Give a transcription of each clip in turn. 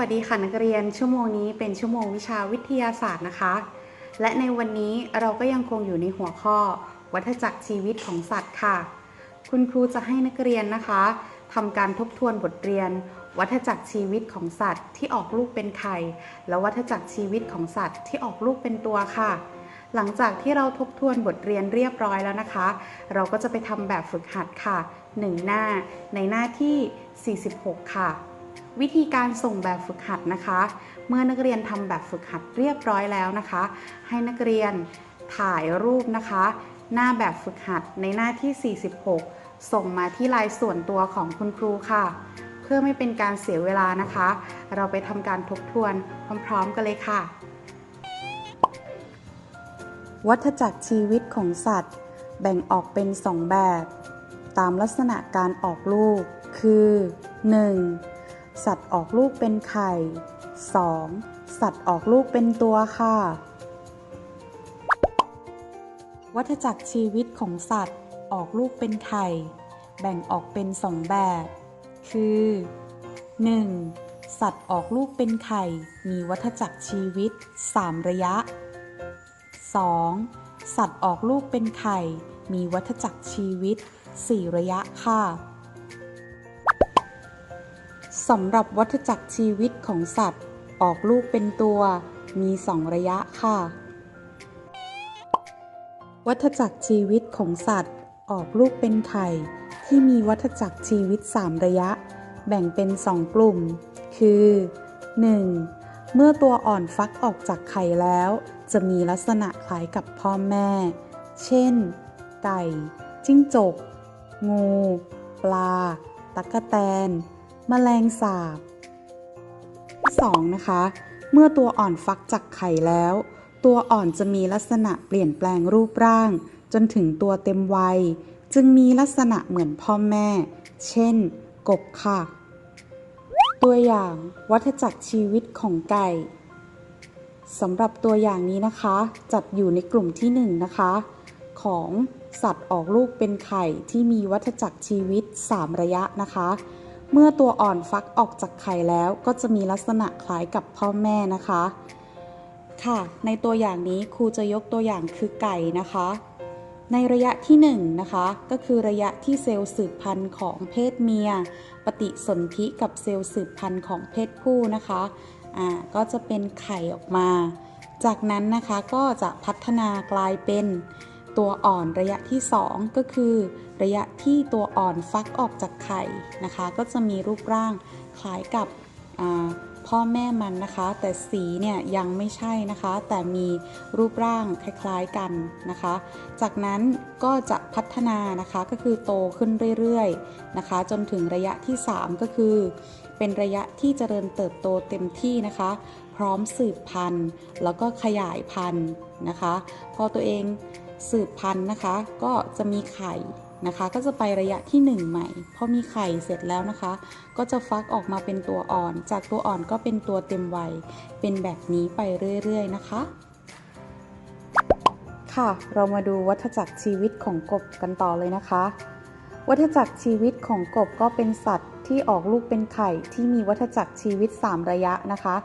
วัสดีค่ะนักเรียนชั่วโมงนี้เป็นชั่วโมงวิชาวิทยาศาสตร์นะคะ และในวันนี้เราก็ยังคงอยู่ในหัวข้อ วัฏจักรชีวิตของสัตว์ค่ะ คุณครูจะให้นักเรียนนะคะทำการทบทวนบทเรียน วัฏจักรชีวิตของสัตว์ที่ออกลูกเป็นไข่และวัฏจักรชีวิตของสัตว์ที่ออกลูกเป็นตัวค่ะ หลังจากที่เราทบทวนบทเรียนเรียบร้อยแล้วนะคะ เราก็จะไปทำแบบฝึกหัดค่ะ 1 หน้าในหน้าที่ 46 ค่ะ วิธีการส่งแบบฝึกหัดนะคะ เมื่อนักเรียนทำแบบฝึกหัดเรียบร้อยแล้วนะคะ ให้นักเรียนถ่ายรูปนะคะ หน้าแบบฝึกหัดในหน้าที่ 46 ส่งมาที่ไลน์ส่วนตัวของคุณครูค่ะ เพื่อไม่เป็นการเสียเวลานะคะ เราไปทำการทบทวนพร้อมๆกันเลยค่ะ วัฏจักรชีวิตของสัตว์ แบ่งออกเป็น 2 แบบ ตามลักษณะการออกลูก คือ 1. สัตว์ออกลูกเป็นไข่ 2. สัตว์ออกลูกเป็นตัวค่ะ วัฏจักรชีวิตของสัตว์ออกลูกเป็นไข่ แบ่งออกเป็น2แบบ คือ 1. สัตว์ออกลูกเป็นไข่ มีวัฏจักรชีวิต 3 ระยะ 2. สัตว์ออกลูกเป็นไข่ มีวัฏจักรชีวิต 4 ระยะค่ะ สำหรับวัฏจักรชีวิตของสัตว์ ออกลูกเป็นตัว มี2ระยะค่ะ วัฏจักรชีวิตของสัตว์ ออกลูกเป็นไข่ ที่มีวัฏจักรชีวิต 3 ระยะ แบ่งเป็น 2 กลุ่ม คือ 1. เมื่อตัวอ่อนฟักออกจากไข่แล้ว จะมีลักษณะคล้ายกับพ่อแม่ เช่น ไก่ จิ้งจก งู ปลาตั๊กแตน แมลงสาบที่สองนะคะ เมื่อตัวอ่อนฟักจากไข่แล้ว ตัวอ่อนจะมีลักษณะเปลี่ยนแปลงรูปร่าง จนถึงตัวเต็มวัย จึงมีลักษณะเหมือนพ่อแม่ เช่น กบค่ะ ตัวอย่างวัฏจักรชีวิตของไก่สำหรับตัวอย่างนี้นะคะ จัดอยู่ในกลุ่มที่1นงนะคะ ของสัตว์ออกลูกเป็นไข่ที่มีวัฏจักรชีวิต 3 ระยะนะคะ เมื่อตัวอ่อนฟักออกจากไข่แล้วก็จะมีลักษณะคล้ายกับพ่อแม่นะคะ ค่ะ ในตัวอย่างนี้ครูจะยกตัวอย่างคือไก่นะคะ ในระยะที่1นงนะคะก็คือระยะที่เซลล์สืบพันธุ์ของเพศเมีย ปฏิสนธิกับเซลล์สืบพันธุ์ของเพศผู้นะคะอ่าก็จะเป็นไข่ออกมา จากนั้นนะคะก็จะพัฒนากลายเป็นตัวอ่อนระยะที่ 2 ก็คือ ระยะที่ตัวอ่อนฟักออกจากไข่นะคะ ก็จะมีรูปร่างคล้ายกับพ่อแม่มันนะคะ แต่สีเนี่ยยังไม่ใช่นะคะ แต่มีรูปร่างคล้ายๆกันนะคะ จากนั้นก็จะพัฒนานะคะก็คือโตขึ้นเรื่อยๆนะคะ จนถึงระยะที่ 3 ก็คือ เป็นระยะที่เจริญเติบโตเต็มที่นะคะ พร้อมสืบพันธุ์ แล้วก็ขยายพันธุ์นะคะ พอตัวเอง สืบพันธุ์นะคะ ก็จะมีไข่นะคะ ก็จะไประยะที่ 1 ใหม่พอมีไข่เสร็จแล้วนะคะ ก็จะฟักออกมาเป็นตัวอ่อน จากตัวอ่อนก็เป็นตัวเต็มวัยเป็นแบบนี้ไปเรื่อยๆนะคะ ค่ะ เรามาดูวัฏจักรชีวิตของกบกันต่อเลยนะคะ วัฏจักรชีวิตของกบก็เป็นสัตว์ที่ออกลูกเป็นไข่ที่มีวัฏจักรชีวิต 3 ระยะนะคะ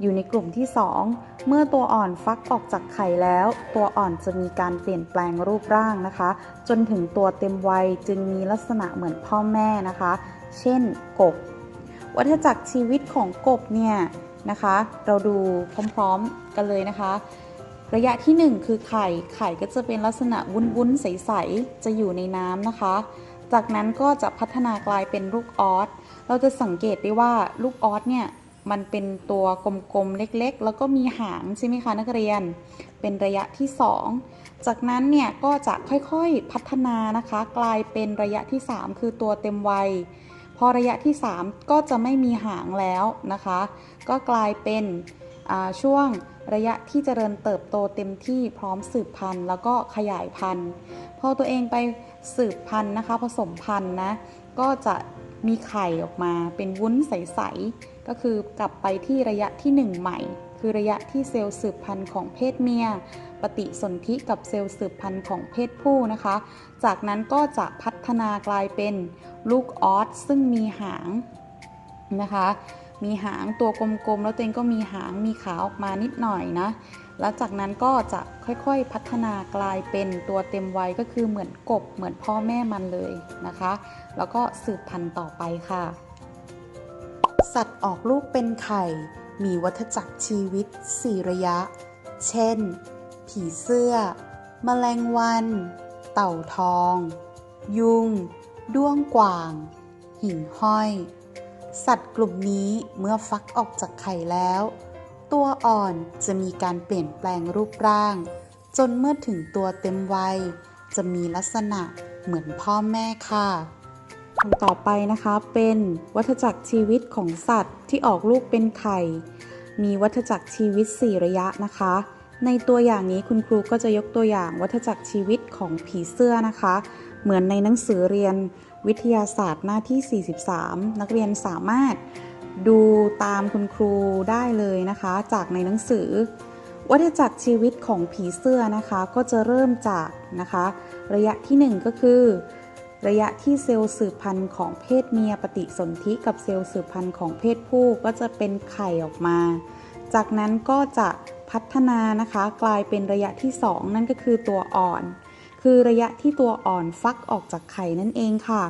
อยู่ในกลุ่มที่ 2 เมื่อตัวอ่อนฟักออกจากไข่แล้ว ตัวอ่อนจะมีการเปลี่ยนแปลงรูปร่างนะคะ จนถึงตัวเต็มวัยจึงมีลักษณะเหมือนพ่อแม่นะคะ เช่นกบ วัฏจักรชีวิตของกบเนี่ยนะคะ เราดูพร้อมๆกันเลยนะคะ ระยะที่ 1 คือไข่ ไข่ก็จะเป็นลักษณะวุ้นๆใสๆ จะอยู่ในน้ำนะคะ จากนั้นก็จะพัฒนากลายเป็นลูกออสเราจะสังเกตได้ว่าลูกออสเนี่ย มันเป็นตัวกลมๆ เล็กๆ แล้วก็มีหางใช่ไหมคะนักเรียน เป็นระยะที่ 2 จากนั้นเนี่ยก็จะค่อยๆพัฒนานะคะ กลายเป็นระยะที่ 3 คือตัวเต็มวัย พอระยะที่ 3 ก็จะไม่มีหางแล้วนะคะ ก็กลายเป็นช่วงระยะที่เจริญเติบโตเต็มที่พร้อมสืบพันธุ์ แล้วก็ขยายพันธุ์ พอตัวเองไปสืบพันธุ์นะคะ ผสมพันธุ์นะ ก็จะมีไข่ออกมาเป็นวุ้นใส ก็คือกลับไปที่ระยะที่ 1 ใหม่ คือระยะที่เซลล์สืบพันธุ์ของเพศเมีย ปฏิสนธิกับเซลล์สืบพันธุ์ของเพศผู้นะคะ จากนั้นก็จะพัฒนากลายเป็นลูกออสซึ่งมีหางนะคะ มีหางตัวกลมๆ แล้วตัวเองก็มีหางมีขาออกมานิดหน่อยนะ แล้วจากนั้นก็จะค่อยๆพัฒนากลายเป็นตัวเต็มวัยก็คือเหมือนกบเหมือนพ่อแม่มันเลยนะคะ แล้วก็สืบพันธุ์ต่อไปค่ะ สัตว์ออกลูกเป็นไข่ มีวัฏจักรชีวิต4ระยะ เช่น ผีเสื้อ แมลงวัน เต่าทอง ยุง ด้วงกว่าง หิ่งห้อย สัตว์กลุ่มนี้เมื่อฟักออกจากไข่แล้ว ตัวอ่อนจะมีการเปลี่ยนแปลงรูปร่าง จนเมื่อถึงตัวเต็มวัย จะมีลักษณะเหมือนพ่อแม่ค่ะ คำต่อไปนะคะเป็นวัฏจักรชีวิตของสัตว์ที่ออกลูกเป็นไข่ มีวัฏจักรชีวิต 4 ระยะนะคะ ในตัวอย่างนี้คุณครูก็จะยกตัวอย่างวัฏจักรชีวิตของผีเสื้อนะคะ เหมือนในหนังสือเรียนวิทยาศาสตร์หน้าที่ 43 นักเรียนสามารถดูตามคุณครูได้เลยนะคะ จากในหนังสือ วัฏจักรชีวิตของผีเสื้อนะคะ ก็จะเริ่มจากนะคะ ระยะที่ 1 ก็คือ ระยะที่เซลล์สืบพันธุ์ของเพศเมียปฏิสนธิกับเซลล์สืบพันธุ์ของเพศผู้ก็จะเป็นไข่ออกมา จากนั้นก็จะพัฒนานะคะกลายเป็นระยะที่ 2 นั่นก็คือตัวอ่อน คือระยะที่ตัวอ่อนฟักออกจากไข่นั่นเองค่ะ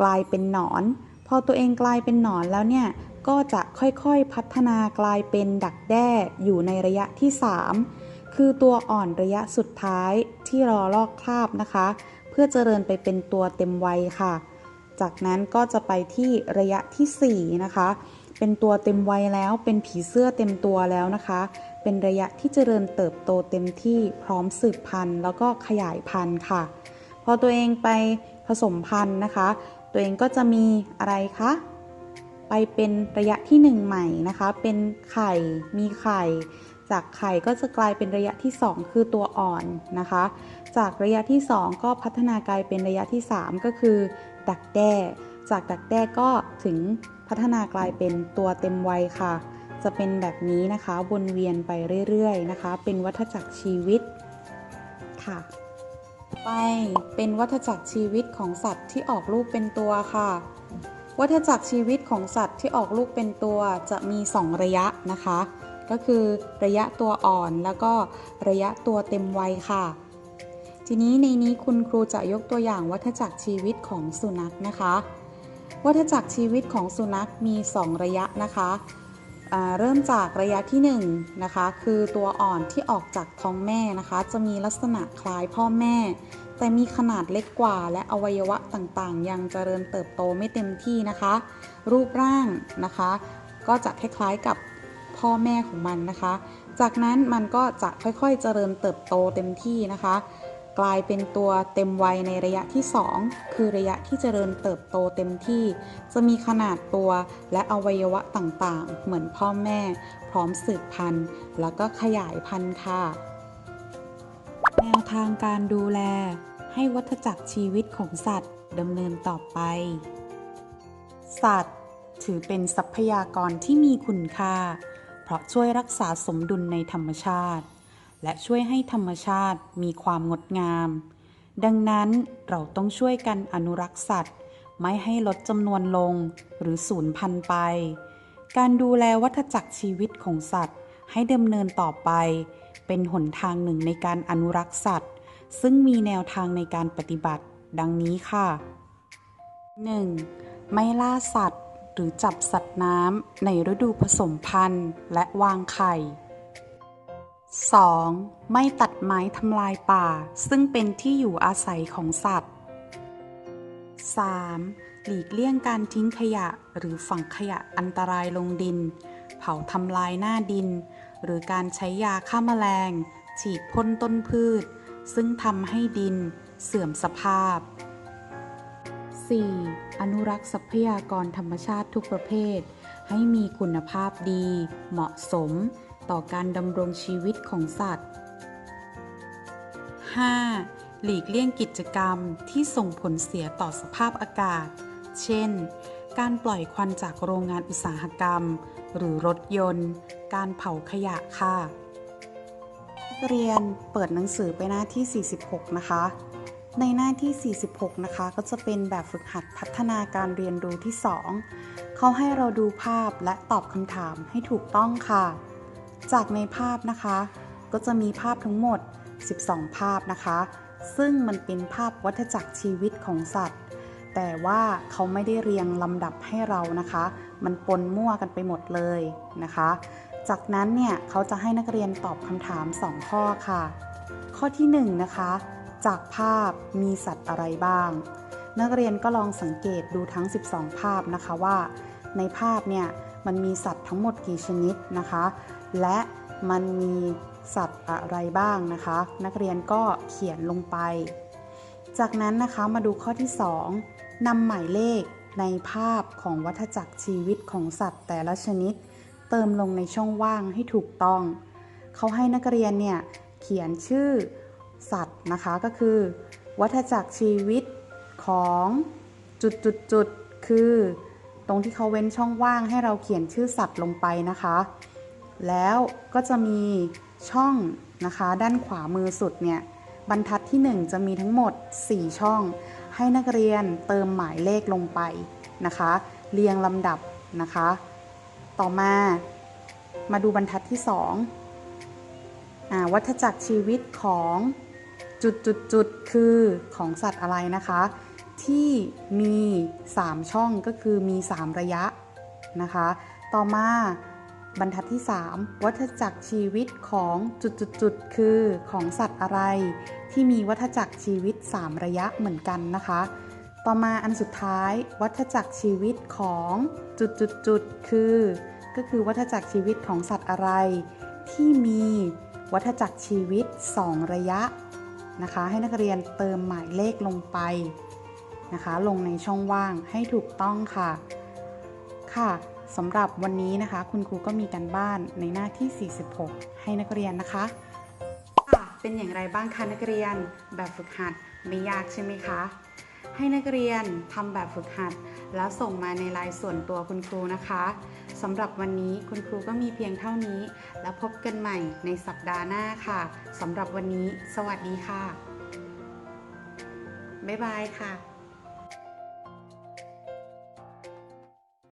กลายเป็นหนอน พอตัวเองกลายเป็นหนอนแล้วเนี่ยก็จะค่อยๆพัฒนากลายเป็นดักแด้อยู่ในระยะที่ 3 คือตัวอ่อนระยะสุดท้ายที่รอลอกคราบนะคะ เพื่อเจริญไปเป็นตัวเต็มวัยค่ะ จากนั้นก็จะไปที่ระยะทีสี่ 4 นะคะ เป็นตัวเต็มวัยแล้วเป็นผีเสื้อเต็มตัวแล้วนะคะ เป็นระยะที่เจริญเติบโตเต็มที่พร้อมสืบพันธุ์ แล้วก็ขยายพันธุ์ค่ะ พอตัวเองไปผสมพันธุ์นะคะ ตัวเองก็จะมีอะไรคะไปเป็นระยะที่ 1 ใหม่นะคะ เป็นไข่ มีไข่ จากไข่ก็จะกลายเป็นระยะที่ 2 คือตัวอ่อนนะคะ จากระยะที่ 2 ก็พัฒนากลายเป็นระยะที่ 3 ก็คือ ดักแด้ จากดักแด้ก็ถึงพัฒนากลายเป็นตัวเต็มวัยค่ะ จะเป็นแบบนี้นะคะวนเวียนไปเรื่อยๆนะคะ เป็นวัฏจักรชีวิตค่ะ ไปเป็นวัฏจักรชีวิตของสัตว์ที่ออกลูกเป็นตัวค่ะวัฏจักรชีวิตของสัตว์ที่ออกลูกเป็นตัวจะมี 2 ระยะนะคะ ก็คือระยะตัวอ่อนแล้วก็ระยะตัวเต็มวัยค่ะ ทีนี้ในนี้คุณครูจะยกตัวอย่างวัฏจักรชีวิตของสุนัขนะคะ วัฏจักรชีวิตของสุนัขมี 2 ระยะนะคะเริ่มจากระยะที่1นะคะคือตัวอ่อนที่ออกจากท้องแม่นะคะ จะมีลักษณะคล้ายพ่อแม่ แต่มีขนาดเล็กกว่า และอวัยวะต่างๆ ยังเจริญเติบโตไม่เต็มที่นะคะ รูปร่างนะคะ ก็จะคล้ายๆกับ พ่อแม่ของมันนะคะ จากนั้นมันก็จะค่อยๆเจริญเติบโตเต็มที่นะคะ กลายเป็นตัวเต็มวัยในระยะที่ 2 คือระยะที่เจริญเติบโตเต็มที่ จะมีขนาดตัวและอวัยวะต่างๆ เหมือนพ่อแม่ พร้อมสืบพันธุ์ แล้วก็ขยายพันธุ์ค่ะแนวทางการดูแลให้วัฏจักรชีวิตของสัตว์ดำเนินต่อไป สัตว์ ถือเป็นทรัพยากรที่มีคุณค่า ราะช่วยรักษาสมดุลในธรรมชาติ และช่วยให้ธรรมชาติมีความงดงาม ดังนั้นเราต้องช่วยกันอนุรักษ์สัตว์ ไม่ให้ลดจำนวนลงหรือสูญพันธุ์ไป การดูแลวัฏจักรชีวิตของสัตว์ ให้ดำเนินต่อไป เป็นหนทางหนึ่งในการอนุรักษ์สัตว์ ซึ่งมีแนวทางในการปฏิบัติ ดังนี้ค่ะ 1. ไม่ล่าสัตว์ รือจับสัตว์น้ำในฤดูผสมพันธุ์และวางไข่ 2. ไม่ตัดไม้ทำลายป่า ซึ่งเป็นที่อยู่อาศัยของสัตว์ 3. หลีกเลี่ยงการทิ้งขยะหรือฝังขยะอันตรายลงดิน เผาทำลายหน้าดิน หรือการใช้ยาฆ่าแมลง ฉีดพ่นต้นพืช ซึ่งทำให้ดิน เสื่อมสภาพ 4. อนุรักษ์ทรัพยากรธรรมชาติทุกประเภท ให้มีคุณภาพดี เหมาะสม ต่อการดำรงชีวิตของสัตว์ 5. หลีกเลี่ยงกิจกรรมที่ส่งผลเสียต่อสภาพอากาศ เช่น การปล่อยควันจากโรงงานอุตสาหกรรม หรือรถยนต์ การเผาขยะค่ะ เรียนเปิดหนังสือไปหน้าที่ 46 นะคะ ในหน้าที่ 46 นะคะ ก็จะเป็นแบบฝึกหัดพัฒนาการเรียนรู้ที่ 2 เขาให้เราดูภาพและตอบคำถามให้ถูกต้องค่ะ จากในภาพนะคะ ก็จะมีภาพทั้งหมด 12 ภาพนะคะ ซึ่งมันเป็นภาพวัฏจักรชีวิตของสัตว์ แต่ว่าเขาไม่ได้เรียงลำดับให้เรานะคะ มันปนมั่วกันไปหมดเลยนะคะ จากนั้นเนี่ยเขาจะให้นักเรียนตอบคำถาม 2 ข้อค่ะ ข้อที่ 1 นะคะ จากภาพมีสัตว์อะไรบ้าง นักเรียนก็ลองสังเกตดูทั้ง 12 ภาพนะคะว่า ในภาพเนี่ยมันมีสัตว์ทั้งหมดกี่ชนิดนะคะ และมันมีสัตว์อะไรบ้างนะคะ นักเรียนก็เขียนลงไป จากนั้นนะคะมาดูข้อที่ 2นำหมายเลขในภาพของวัฏจักรชีวิตของสัตว์แต่ละชนิด เติมลงในช่องว่างให้ถูกต้อง เขาให้นักเรียนเนี่ยเขียนชื่อ นะคะก็คือ วัฏจักรชีวิตของจุดจุดจุดคือ ตรงที่เขาเว้นช่องว่างให้เราเขียนชื่อสัตว์ลงไปนะคะ แล้วก็จะมีช่องนะคะ ด้านขวามือสุดเนี่ยบรรทัดที่ 1 จะมีทั้งหมด 4 ช่อง ให้นักเรียนเติมหมายเลขลงไปนะคะ เรียงลำดับนะคะ ต่อมามาดูบรรทัดที่2อ่าวัฏจักรชีวิตของ จุดจุดจุดคือของสัตว์อะไรนะคะ ที่มี 3 ช่องก็คือมี 3 ระยะนะคะ ต่อมาบรรทัดที่ 3 วัฏจักรชีวิตของจุดจุดจุดคือของสัตว์อะไร ที่มีวัฏจักรชีวิต 3 ระยะเหมือนกันนะคะ ต่อมาอันสุดท้าย วัฏจักรชีวิตของจุดจุดจุดคือ ก็คือวัฏจักรชีวิตของสัตว์อะไร ที่มีวัฏจักรชีวิต 2 ระยะ นะคะ ให้นักเรียนเติมหมายเลขลงไปนะคะ ลงในช่องว่างให้ถูกต้องค่ะ ค่ะสำหรับวันนี้นะคะ คุณครูก็มีการบ้านในหน้าที่ 46 ให้นักเรียนนะคะค่ะเป็นอย่างไรบ้างคะนักเรียนแบบฝึกหัดไม่ยากใช่ไหมคะ ให้นักเรียนทำแบบฝึกหัด แล้วส่งมาในไลน์ส่วนตัวคุณครูนะคะ สำหรับวันนี้คุณครูก็มีเพียงเท่านี้ แล้วพบกันใหม่ในสัปดาห์หน้าค่ะสำหรับวันนี้ สวัสดีค่ะ บ๊ายบายค่ะ